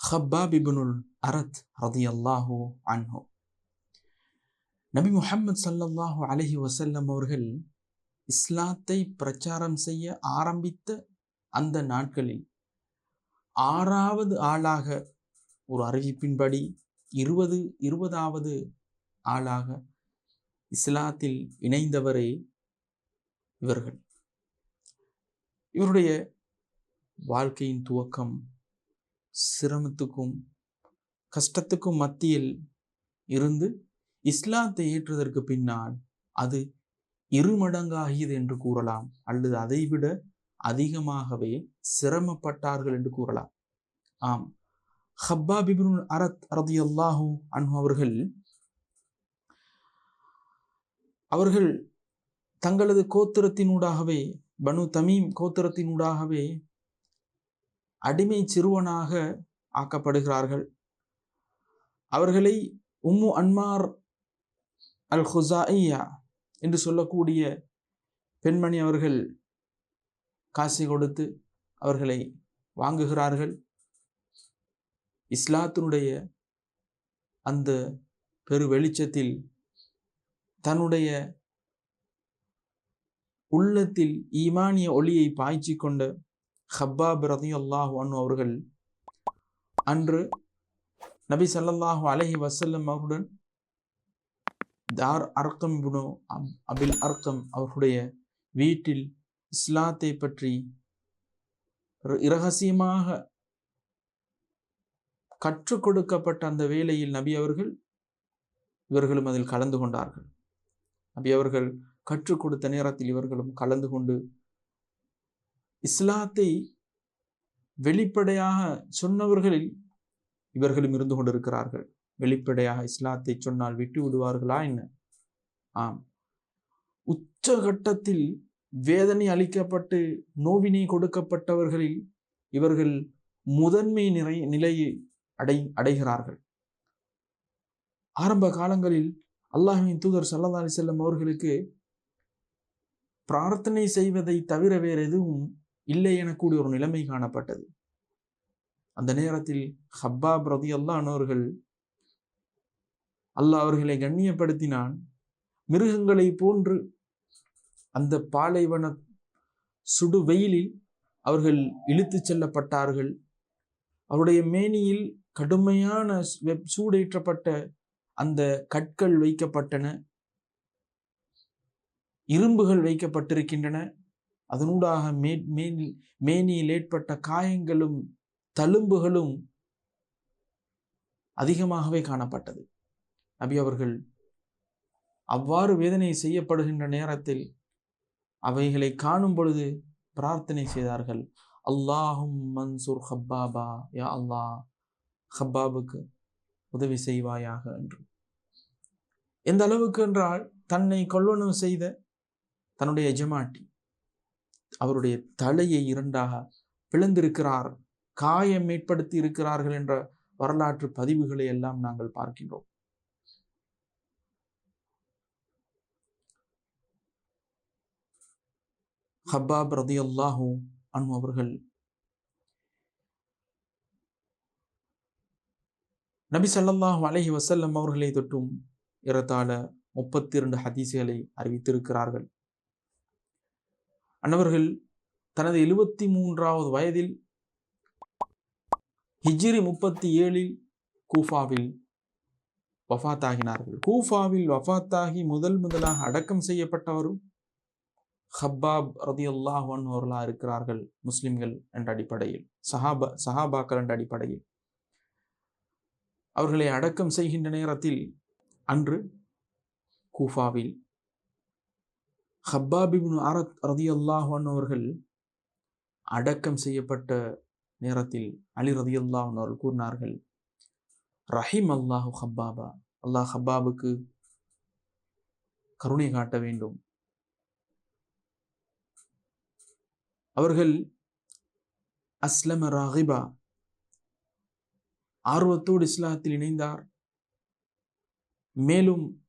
ஹப்பாப் இபுனுல் அரத் ரதி அல்லாஹோ அன்ஹோ நபி முஹம்மது சல்லல்லாஹு அலஹி வசல்லம் அவர்கள் இஸ்லாத்தை பிரச்சாரம் செய்ய ஆரம்பித்த அந்த நாட்களில் ஆறாவது ஆளாக ஒரு அறிவிப்பின்படி இருபது இருபதாவது ஆளாக இஸ்லாத்தில் இணைந்தவரே இவர்கள். இவருடைய வாழ்க்கையின் துவக்கம் சிரமத்துக்கும் கஷ்டத்துக்கும் மத்தியில் இருந்து இஸ்லாத்தை ஏற்றுவதற்கு பின்னால் அது இருமடங்காகியது என்று கூறலாம். அல்லது அதைவிட அதிகமாகவே சிரமப்பட்டார்கள் என்று கூறலாம். ஆம். ஹப்பா பிபின் அரத் ரதி அல்லாஹூ அன்ஹு அவர்கள் அவர்கள் தங்களது கோத்திரத்தினூடாகவே பனு தமீம் கோத்திரத்தினூடாகவே அடிமை சிறுவனாக ஆக்கப்படுகிறார்கள். அவர்களை உம்மு அன்மார் அல் ஹுசாயா என்று சொல்லக்கூடிய பெண்மணி அவர்கள் காசி கொடுத்து அவர்களை வாங்குகிறார்கள். இஸ்லாத்தினுடைய அந்த பெரு வெளிச்சத்தில் தன்னுடைய உள்ளத்தில் ஈமானிய ஒளியை பாய்ச்சி கொண்ட ஹப்பாப் ரதி அல்லாஹ் அவர்கள் அன்று நபி சல்லாஹு அலஹி வசல்லம் அவருடன் தார் அர்க்கம் புனோ அபில் அர்க்கம் அவர்களுடைய வீட்டில் இஸ்லாத்தை பற்றி இரகசியமாக கற்றுக் கொடுக்கப்பட்ட அந்த வேளையில் நபி அவர்கள் இவர்களும் அதில் கலந்து கொண்டார்கள். நபி அவர்கள் கற்றுக் கொடுத்த நேரத்தில் இவர்களும் கலந்து கொண்டு இஸ்லாத்தை வெளிப்படையாக சொன்னவர்களில் இவர்களும் இருந்து கொண்டிருக்கிறார்கள். வெளிப்படையாக இஸ்லாத்தை சொன்னால் விட்டு விடுவார்களா என்ன? ஆம். உச்சகட்டத்தில் வேதனை அளிக்கப்பட்டு நோவினை கொடுக்கப்பட்டவர்களில் இவர்கள் முதன்மை நிறை நிலையை அடை அடைகிறார்கள். ஆரம்ப காலங்களில் அல்லாஹுவின் தூதர் சல்லா அலி செல்லம் அவர்களுக்கு பிரார்த்தனை செய்வதை தவிர வேறு எதுவும் இல்லை எனக்கூடிய ஒரு நிலைமை காணப்பட்டது. அந்த நேரத்தில் ஹப்பா பிரதி அல்லானவர்கள் அல்லாஹ் அவர்களை கண்ணியப்படுத்தினான். மிருகங்களை போன்று அந்த பாலைவன சுடு வெயிலில் அவர்கள் இழுத்து செல்லப்பட்டார்கள். அவருடைய மேனியில் கடுமையான வெப் சூடேற்றப்பட்ட அந்த கற்கள் வைக்கப்பட்டன. இரும்புகள் வைக்கப்பட்டிருக்கின்றன. அதனூடாக மே மேனியில் ஏற்பட்ட காயங்களும் தழும்புகளும் அதிகமாகவே காணப்பட்டது. நபி அவர்கள் அவ்வாறு வேதனை செய்யப்படுகின்ற நேரத்தில் அவைகளை காணும் பொழுது பிரார்த்தனை செய்தார்கள். அல்லாஹும் மன்சூர் ஹப்பாபா யா அல்லாஹ் ஹப்பாபுக்கு உதவி செய்வாயாக என்று. எந்த அளவுக்கு என்றால் தன்னை கொள்ளணும் செய்த தன்னுடைய எஜமாட்டி. அவருடைய தலையை இரண்டாக பிளந்திருக்கிறார் காயம் ஏற்படுத்தி இருக்கிறார்கள் என்ற வரலாற்று பதிவுகளை எல்லாம் நாங்கள் பார்க்கின்றோம். ஹப்பாப் ரதி அல்லாஹூ அனு அவர்கள் நபி சல்லாஹூ அலஹி வசல்லம் அவர்களை தொட்டும் இறத்தாழ முப்பத்தி இரண்டு ஹதீசுகளை அறிவித்திருக்கிறார்கள். அன்னவர்கள் தனது எழுபத்தி மூன்றாவது வயதில் ஹிஜ்ரி முப்பத்தி ஏழில் கூஃபாவில் வஃத்தாகினார்கள். கூஃபாவில் வஃத்தாகி முதல் முதலாக அடக்கம் செய்யப்பட்டவரும் ஹப்பாப் ரதி அல்லாஹன் அவர்களாக இருக்கிறார்கள் முஸ்லிம்கள் என்ற அடிப்படையில் சஹாபா சஹாபாக்கள் என்ற அடிப்படையில். அவர்களை அடக்கம் செய்கின்ற நேரத்தில் அன்று கூஃபாவில். ஹப்பாபிபின் அரத் ரதி அல்லாஹன் அவர்கள் அடக்கம் செய்யப்பட்ட நேரத்தில் அலி ரதி அல்லாஹன் அவர்கள் கூறினார்கள் ரஹீம் அல்லாஹு ஹப்பாபா. அல்லாஹ் ஹப்பாபுக்கு கருணை காட்ட வேண்டும். அவர்கள் அஸ்லம ராகிபா ஆர்வத்தோடு இஸ்லாத்தில் இணைந்தார். மேலும்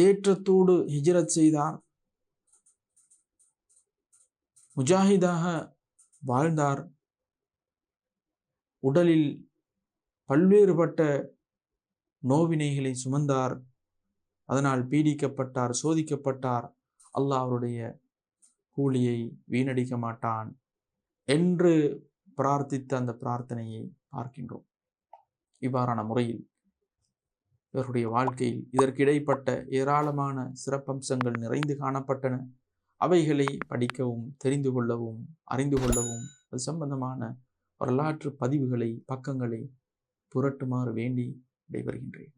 தேற்றத்தோடு ஹிஜரத் செய்தார். முஜாஹிதாக வாழ்ந்தார். உடலில் பல்வேறுபட்ட நோவினைகளை சுமந்தார். அதனால் பீடிக்கப்பட்டார் சோதிக்கப்பட்டார். அல்லாஹ் அவருடைய கூலியை வீணடிக்க மாட்டான் என்று பிரார்த்தித்த அந்த பிரார்த்தனையை பார்க்கின்றோம். இவ்வாறான முறையில் இவருடைய வாழ்க்கையில் இதற்கிடைப்பட்ட ஏராளமான சிறப்பம்சங்கள் நிறைந்து காணப்பட்டன. அவைகளை படிக்கவும் தெரிந்து கொள்ளவும் அறிந்து கொள்ளவும் அது சம்பந்தமான வரலாற்று பதிவுகளை பக்கங்களை புரட்டுமாறு வேண்டி விடைபெறுகின்றேன்.